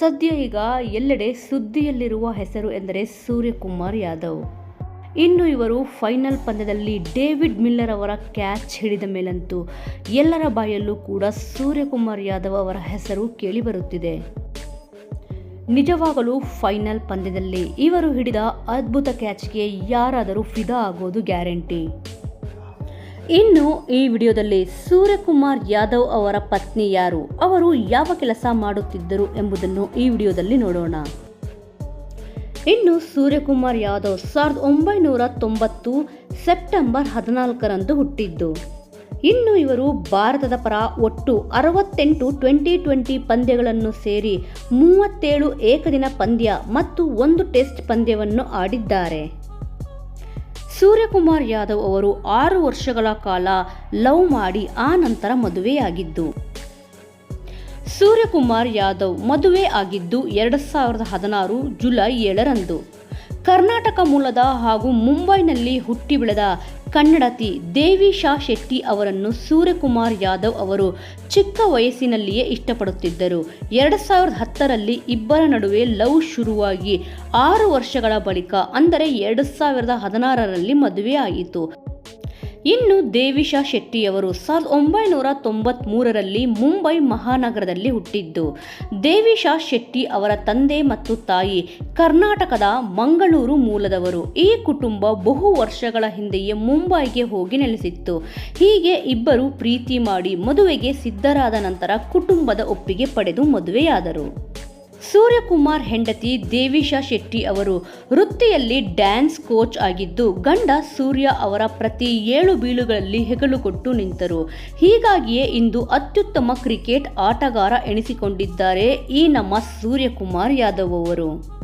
ಸದ್ಯ ಈಗ ಎಲ್ಲೆಡೆ ಸುದ್ದಿಯಲ್ಲಿರುವ ಹೆಸರು ಎಂದರೆ ಸೂರ್ಯಕುಮಾರ್ ಯಾದವ್. ಇನ್ನು ಇವರು ಫೈನಲ್ ಪಂದ್ಯದಲ್ಲಿ ಡೇವಿಡ್ ಮಿಲ್ಲರ್ ಅವರ ಕ್ಯಾಚ್ ಹಿಡಿದ ಮೇಲಂತೂ ಎಲ್ಲರ ಬಾಯಲ್ಲೂ ಕೂಡ ಸೂರ್ಯಕುಮಾರ್ ಯಾದವ್ ಅವರ ಹೆಸರು ಕೇಳಿಬರುತ್ತಿದೆ ನಿಜವಾಗಲೂ ಫೈನಲ್ ಪಂದ್ಯದಲ್ಲಿ ಇವರು ಹಿಡಿದ ಅದ್ಭುತ ಕ್ಯಾಚ್ಗೆ ಯಾರಾದರೂ ಫಿದಾ ಆಗೋದು ಗ್ಯಾರಂಟಿ. ಇನ್ನು ಈ ವಿಡಿಯೋದಲ್ಲಿ ಸೂರ್ಯಕುಮಾರ್ ಯಾದವ್ ಅವರ ಪತ್ನಿ ಯಾರು? ಅವರು ಯಾವ ಕೆಲಸ ಮಾಡುತ್ತಿದ್ದರು ಎಂಬುದನ್ನು ಈ ವಿಡಿಯೋದಲ್ಲಿ ನೋಡೋಣ. ಇನ್ನು ಸೂರ್ಯಕುಮಾರ್ ಯಾದವ್ ಸಾವಿರದ ಒಂಬೈನೂರ ತೊಂಬತ್ತು ಸೆಪ್ಟೆಂಬರ್ ಹದಿನಾಲ್ಕರಂದು ಹುಟ್ಟಿದ್ದು. ಇನ್ನು ಇವರು ಭಾರತದ ಪರ ಒಟ್ಟು ಅರವತ್ತೆಂಟು ಟ್ವೆಂಟಿ ಟ್ವೆಂಟಿ ಪಂದ್ಯಗಳನ್ನು ಸೇರಿ ಮೂವತ್ತೇಳು ಏಕದಿನ ಪಂದ್ಯ ಮತ್ತು ಒಂದು ಟೆಸ್ಟ್ ಪಂದ್ಯವನ್ನು ಆಡಿದ್ದಾರೆ. ಸೂರ್ಯಕುಮಾರ್ ಯಾದವ್ ಅವರು ಆರು ವರ್ಷಗಳ ಕಾಲ ಲವ್ ಮಾಡಿ ಆ ನಂತರ ಮದುವೆಯಾಗಿದ್ದು. ಸೂರ್ಯಕುಮಾರ್ ಯಾದವ್ ಮದುವೆ ಆಗಿದ್ದು ಎರಡು ಸಾವಿರದ ಹದಿನಾರು ಜುಲೈ ಏಳರಂದು. ಕರ್ನಾಟಕ ಮೂಲದ ಹಾಗೂ ಮುಂಬೈನಲ್ಲಿ ಹುಟ್ಟಿ ಬೆಳೆದ ಕನ್ನಡತಿ ದೇವಿ ಶಾ ಶೆಟ್ಟಿ ಅವರನ್ನು ಸೂರ್ಯಕುಮಾರ್ ಯಾದವ್ ಅವರು ಚಿಕ್ಕ ವಯಸ್ಸಿನಲ್ಲಿಯೇ ಇಷ್ಟಪಡುತ್ತಿದ್ದರು. ಎರಡು ಸಾವಿರದ ಹತ್ತರಲ್ಲಿ ಇಬ್ಬರ ನಡುವೆ ಲವ್ ಶುರುವಾಗಿ ಆರು ವರ್ಷಗಳ ಬಳಿಕ ಅಂದರೆ ಎರಡು ಸಾವಿರದ ಹದಿನಾರರಲ್ಲಿ ಮದುವೆಯಾಯಿತು. ಇನ್ನು ದೇವಿಶಾ ಶೆಟ್ಟಿಯವರು ಸಾವಿರದ ಒಂಬೈನೂರ ತೊಂಬತ್ಮೂರರಲ್ಲಿ ಮುಂಬೈ ಮಹಾನಗರದಲ್ಲಿ ಹುಟ್ಟಿದ್ದು. ದೇವಿಶಾ ಶೆಟ್ಟಿ ಅವರ ತಂದೆ ಮತ್ತು ತಾಯಿ ಕರ್ನಾಟಕದ ಮಂಗಳೂರು ಮೂಲದವರು. ಈ ಕುಟುಂಬ ಬಹು ವರ್ಷಗಳ ಹಿಂದೆಯೇ ಮುಂಬೈಗೆ ಹೋಗಿ ನೆಲೆಸಿತ್ತು. ಹೀಗೆ ಇಬ್ಬರು ಪ್ರೀತಿ ಮಾಡಿ ಮದುವೆಗೆ ಸಿದ್ಧರಾದ ನಂತರ ಕುಟುಂಬದ ಒಪ್ಪಿಗೆ ಪಡೆದು ಮದುವೆಯಾದರು. ಸೂರ್ಯಕುಮಾರ್ ಹೆಂಡತಿ ದೇವಿಶಾ ಶೆಟ್ಟಿ ಅವರು ವೃತ್ತಿಯಲ್ಲಿ ಡ್ಯಾನ್ಸ್ ಕೋಚ್ ಆಗಿದ್ದು, ಗಂಡ ಸೂರ್ಯ ಅವರ ಪ್ರತಿ ಏಳು ಬೀಳುಗಳಲ್ಲಿ ಹೆಗಲು ಕೊಟ್ಟು ನಿಂತರು. ಹೀಗಾಗಿಯೇ ಇಂದು ಅತ್ಯುತ್ತಮ ಕ್ರಿಕೆಟ್ ಆಟಗಾರ ಎನಿಸಿಕೊಂಡಿದ್ದಾರೆ ಈ ನಮ್ಮ ಸೂರ್ಯಕುಮಾರ್ ಯಾದವ್ ಅವರು.